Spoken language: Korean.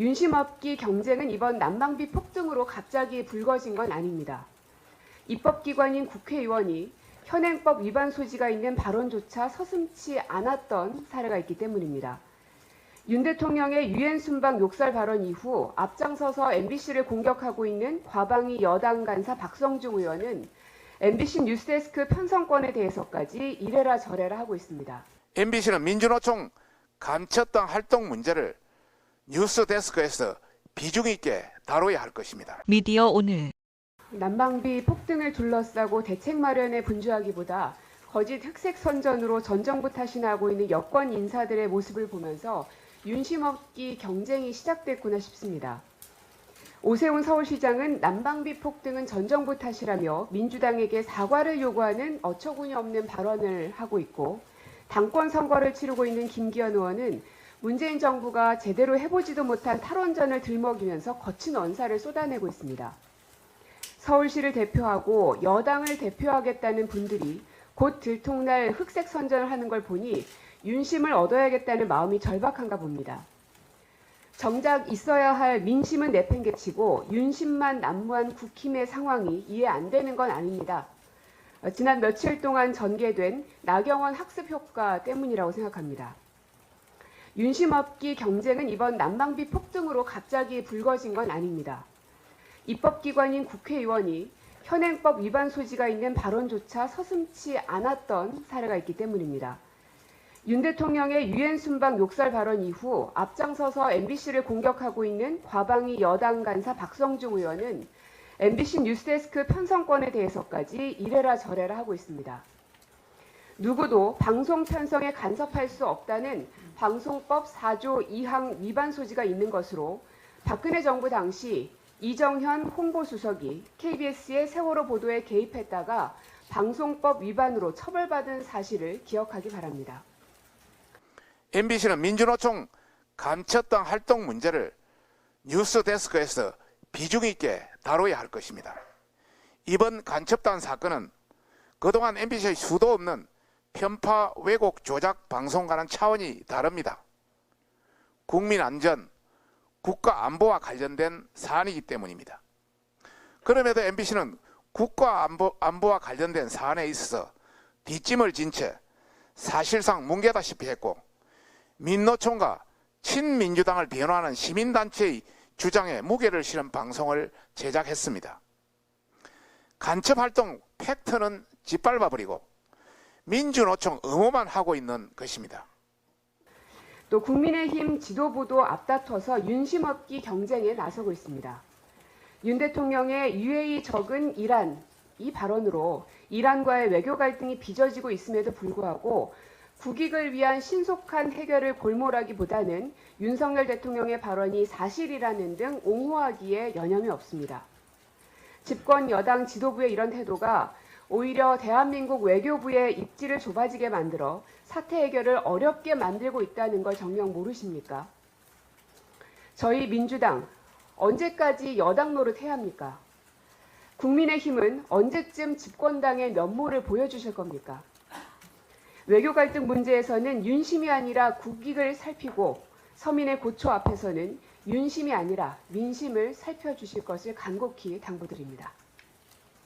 윤심업기 경쟁은 이번 난방비 폭등으로 갑자기 불거진 건 아닙니다. 입법기관인 국회의원이 현행법 위반 소지가 있는 발언조차 서슴치 않았던 사례가 있기 때문입니다. 윤 대통령의 유엔 순방 욕설 발언 이후 앞장서서 MBC를 공격하고 있는 과방위 여당 간사 박성중 의원은 MBC 뉴스데스크 편성권에 대해서까지 이래라 저래라 하고 있습니다. MBC는 민주노총 감췄던 활동 문제를 뉴스 데스크에서 비중 있게 다뤄야 할 것입니다. 미디어 오늘 난방비 폭등을 둘러싸고 대책 마련에 분주하기보다 거짓 흑색 선전으로 전 정부 탓이나고 있는 여권 인사들의 모습을 보면서 윤심업기 경쟁이 시작됐구나 싶습니다. 오세훈 서울시장은 난방비 폭등은 전 정부 탓이라며 민주당에게 사과를 요구하는 어처구니 없는 발언을 하고 있고 당권 선거를 치르고 있는 김기현 의원은 문재인 정부가 제대로 해보지도 못한 탈원전을 들먹이면서 거친 언사를 쏟아내고 있습니다. 서울시를 대표하고 여당을 대표하겠다는 분들이 곧 들통날 흑색 선전을 하는 걸 보니 윤심을 얻어야겠다는 마음이 절박한가 봅니다. 정작 있어야 할 민심은 내팽개치고 윤심만 난무한 국힘의 상황이 이해 안 되는 건 아닙니다. 어, 지난 며칠 동안 전개된 나경원 학습 효과 때문이라고 생각합니다. 윤심업기 경쟁은 이번 난방비 폭등으로 갑자기 불거진 건 아닙니다. 입법기관인 국회의원이 현행법 위반 소지가 있는 발언조차 서슴치 않았던 사례가 있기 때문입니다. 윤 대통령의 유엔 순방 욕설 발언 이후 앞장서서 MBC를 공격하고 있는 과방위 여당 간사 박성중 의원은 MBC 뉴스데스크 편성권에 대해서까지 이래라 저래라 하고 있습니다. 누구도 방송 편성에 간섭할 수 없다는 방송법 4조 2항 위반 소지가 있는 것으로 박근혜 정부 당시 이정현 홍보수석이 KBS의 세월호 보도에 개입했다가 방송법 위반으로 처벌받은 사실을 기억하기 바랍니다. MBC는 민주노총 감췄던 활동 문제를 뉴스 데스크에서 비중 있게 다뤄야 할 것입니다. 이번 간첩단 사건은 그동안 MBC의 수도 없는 편파 왜곡 조작 방송과는 차원이 다릅니다. 국민 안전, 국가 안보와 관련된 사안이기 때문입니다. 그럼에도 MBC는 국가 안보, 안보와 관련된 사안에 있어서 뒷짐을 진 채 사실상 뭉개다시피 했고 민노총과 친민주당을 변호하는 시민단체의 주장에 무게를 실은 방송을 제작했습니다. 간첩활동 팩트는 짓밟아버리고 민주노총 의무만 하고 있는 것입니다. 또 국민의힘 지도부도 앞다퉈서 윤심업기 경쟁에 나서고 있습니다. 윤 대통령의 UAE 적은 이란 이 발언으로 이란과의 외교 갈등이 빚어지고 있음에도 불구하고 국익을 위한 신속한 해결을 골몰하기보다는 윤석열 대통령의 발언이 사실이라는 등 옹호하기에 여념이 없습니다. 집권 여당 지도부의 이런 태도가 오히려 대한민국 외교부의 입지를 좁아지게 만들어 사태 해결을 어렵게 만들고 있다는 걸 정녕 모르십니까? 저희 민주당 언제까지 여당 노릇 해야 합니까? 국민의힘은 언제쯤 집권당의 면모를 보여주실 겁니까? 외교 갈등 문제에서는 윤심이 아니라 국익을 살피고 서민의 고초 앞에서는 윤심이 아니라 민심을 살펴주실 것을 간곡히 당부드립니다.